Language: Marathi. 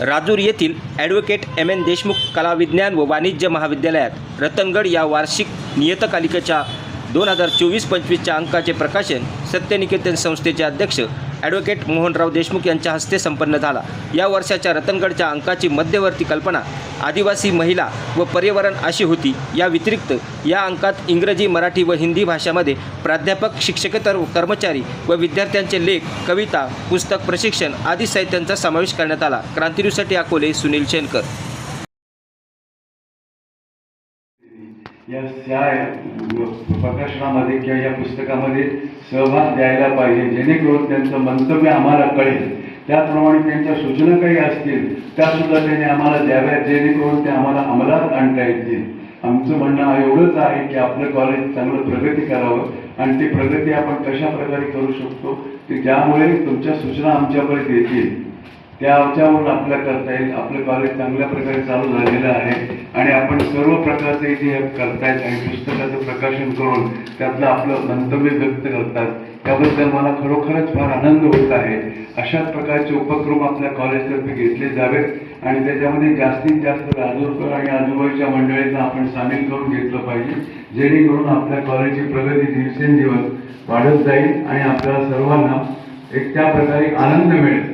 राजूर येथील ॲडव्होकेट एम एन देशमुख कला विज्ञान व वाणिज्य महाविद्यालयात रतनगड या वार्षिक नियतकालिकेच्या दोन हजार चोवीस पंचवीसच्या अंकाचे प्रकाशन सत्यनिकेतन संस्थेचे अध्यक्ष ॲडव्होकेट मोहनराव देशमुख यांच्या हस्ते संपन्न झाला. या वर्षाच्या रतनगडच्या अंकाची मध्यवर्ती कल्पना आदिवासी महिला व पर्यावरण अशी होती. या व्यतिरिक्त या अंकात इंग्रजी मराठी व हिंदी भाषामध्ये प्राध्यापक शिक्षकेतर कर्मचारी व विद्यार्थ्यांचे लेख कविता पुस्तक प्रशिक्षण आदी साहित्यांचा समावेश करण्यात आला. क्रांतिन्यूजसाठी अकोले सुनील शेनकर या या प्रकाशनामध्ये किंवा या पुस्तकामध्ये सहभाग द्यायला पाहिजे. जेणेकरून त्यांचं मंतव्य आम्हाला कळेल. त्याप्रमाणे त्यांच्या सूचना काही असतील त्यासुद्धा त्यांनी आम्हाला द्याव्यात जेणेकरून ते आम्हाला अंमलात आणता येतील. आमचं म्हणणं एवढंच आहे की आपलं कॉलेज चांगलं प्रगती करावं आणि ती प्रगती आपण कशा प्रकारे करू शकतो की ज्यामुळे तुमच्या सूचना आमच्याकडे येतील. त्याच्यावरून आपल्या करता येईल. आपलं कॉलेज चांगल्या प्रकारे चालू झालेलं आहे. आणि आपण सर्व प्रकारचे इथे करतायत आणि पुस्तकाचं प्रकाशन करून त्यातलं आपलं मंतव्य व्यक्त करतात. त्याबद्दल मला खरोखरच फार आनंद होत आहे. अशाच प्रकारचे उपक्रम आपल्या कॉलेजतर्फे घेतले जावेत. आणि त्याच्यामध्ये जास्तीत जास्त राजूरकर आणि आजूबाजूच्या मंडळींना आपण सामील करून घेतलं पाहिजे. जेणेकरून आपल्या कॉलेजची प्रगती दिवसेंदिवस वाढत जाईल आणि आपल्याला सर्वांना एक त्या प्रकारे आनंद मिळेल.